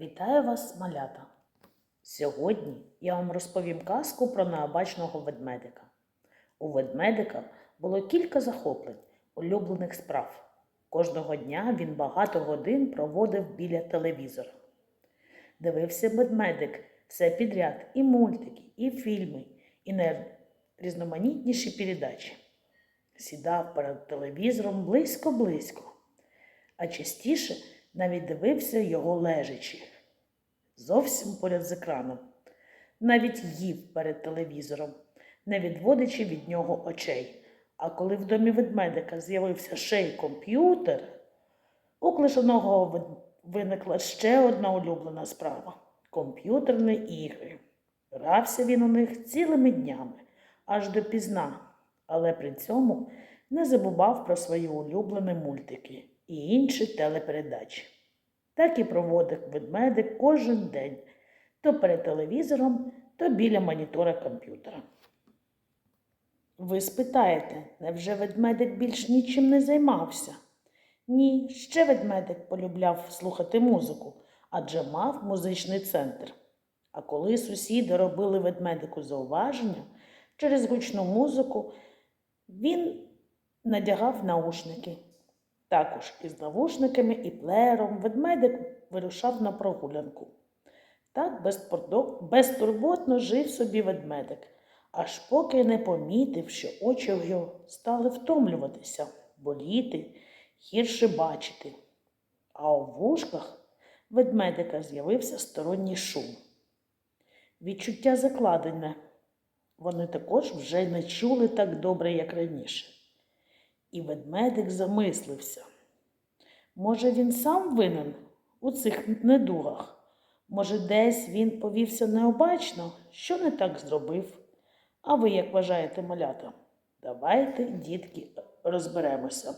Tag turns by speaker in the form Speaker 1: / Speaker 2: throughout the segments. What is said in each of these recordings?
Speaker 1: Вітаю вас, малята! Сьогодні я вам розповім казку про необачного ведмедика. У ведмедика було кілька захоплень, улюблених справ. Кожного дня він багато годин проводив біля телевізора. Дивився ведмедик все підряд і мультики, і фільми, і найрізноманітніші передачі. Сідав перед телевізором близько-близько, а частіше навіть дивився його лежачи, зовсім поряд з екраном. Навіть їв перед телевізором, не відводячи від нього очей. А коли в домі ведмедика з'явився ще й комп'ютер, у клишаного виникла ще одна улюблена справа комп'ютерні ігри. Грався він у них цілими днями, аж до пізна, але при цьому не забував про свої улюблені мультики і інші телепередачі. Так і проводив ведмедик кожен день, то перед телевізором, то біля монітора комп'ютера. Ви спитаєте, невже ведмедик більш нічим не займався? Ні, ще ведмедик полюбляв слухати музику, адже мав музичний центр. А коли сусіди робили ведмедику зауваження через гучну музику, він надягав наушники. Також із навушниками і плеєром ведмедик вирушав на прогулянку. Так безтурботно жив собі ведмедик, аж поки не помітив, що очі його стали втомлюватися, боліти, гірше бачити. А у вушках ведмедика з'явився сторонній шум. Відчуття закладене. Вони також вже не чули так добре, як раніше. І ведмедик замислився. Може, він сам винен у цих недугах? Може, десь він повівся необачно, що не так зробив? А ви як вважаєте, малята? Давайте, дітки, розберемося.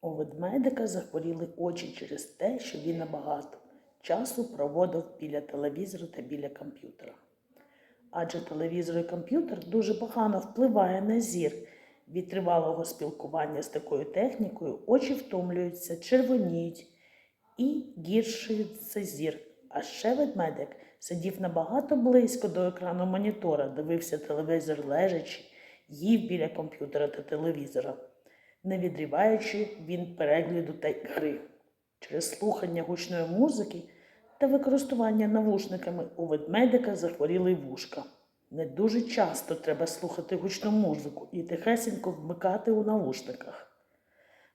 Speaker 1: У ведмедика захворіли очі через те, що він набагато часу проводив біля телевізора та біля комп'ютера. Адже телевізор і комп'ютер дуже погано впливає на зір. Від тривалого спілкування з такою технікою очі втомлюються, червоніють і гіршується зір. А ще ведмедик сидів набагато близько до екрану монітора, дивився телевізор лежачи, їв біля комп'ютера та телевізора, не відриваючи він перегляду та гри. Через слухання гучної музики та використання навушниками у ведмедика захворіли вушка. Не дуже часто треба слухати гучну музику і тихесенько вмикати у навушниках.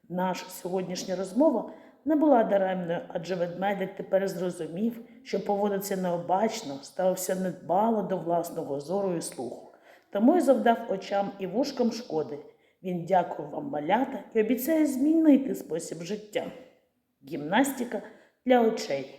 Speaker 1: Наша сьогоднішня розмова не була даремною, адже ведмедик тепер зрозумів, що поводиться необачно, ставився недбало до власного зору і слуху, тому й завдав очам і вушкам шкоди. Він дякує вам, малята, і обіцяє змінити спосіб життя. Гімнастика для очей.